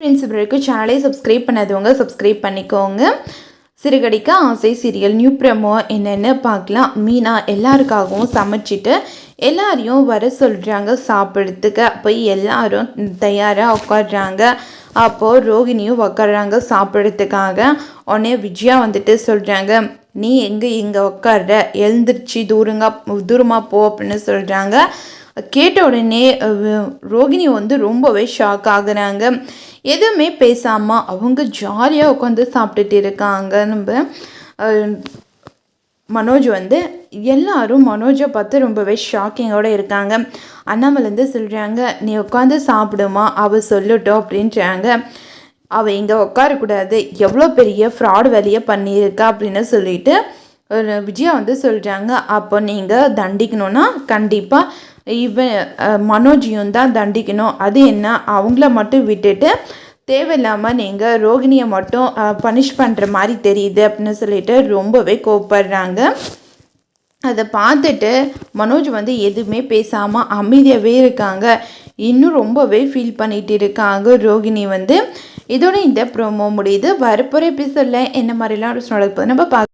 பிரின்சிபலுக்கு சேனலை சப்ஸ்கிரைப் பண்ணாதவங்க சப்ஸ்கிரைப் பண்ணிக்கோங்க. சிறுகடிக்க ஆசை சீரியல் நியூ ப்ரமோ என்னென்னு பார்க்கலாம். மீனா எல்லாருக்காகவும் சமைச்சிட்டு எல்லாரையும் வர சொல்கிறாங்க சாப்பிட்றதுக்கு. அப்போ எல்லாரும் தயாராக உட்காடுறாங்க அப்போது ரோகிணியும் உட்காடுறாங்க சாப்பிட்றதுக்காக. உடனே விஜயா வந்துட்டு சொல்கிறாங்க நீ எங்கே இங்கே உட்காடுற எழுந்திரிச்சு தூரங்க தூரமாக போ அப்படின்னு சொல்கிறாங்க கேட்ட உடனே ரோகிணி வந்து ரொம்பவே ஷாக் ஆகுறாங்க. எதுவுமே பேசாமல் அவங்க ஜாலியாக உட்காந்து சாப்பிட்டுட்டு இருக்காங்க. நம்ம மனோஜ் வந்து எல்லாரும் மனோஜை பார்த்து ரொம்பவே ஷாக்கிங்கோடு இருக்காங்க. அண்ணாமலேருந்து சொல்கிறாங்க நீ உட்காந்து சாப்பிடுமா? அவள் சொல்லட்டும் அப்படின்றாங்க. அவள் இங்கே உட்காரக்கூடாது. எவ்வளோ பெரிய ஃப்ராட் வேலையை பண்ணியிருக்கா அப்படின்னு சொல்லிட்டு விஜயா வந்து சொல்கிறாங்க அப்போ நீங்கள் தண்டிக்கணும்னா கண்டிப்பாக இவன் மனோஜியும் தான் தண்டிக்கணும். அது என்ன? அவங்கள மட்டும் விட்டுட்டு தேவையில்லாமல் நீங்கள் ரோகிணியை மட்டும் பனிஷ் பண்ணுற மாதிரி தெரியுது அப்படின்னு சொல்லிட்டு ரொம்பவே கோப்படுறாங்க அதை பார்த்துட்டு மனோஜ் வந்து எதுவுமே பேசாமல் அமைதியாகவே இருக்காங்க. இன்னும் ரொம்பவே ஃபீல் பண்ணிட்டு இருக்காங்க ரோகிணி வந்து. இதோட இந்த ப்ரோமோ முடியுது. வரப்போகிற எபிசோடில் என்ன மாதிரிலாம் நடக்குது நம்ம பார்க்க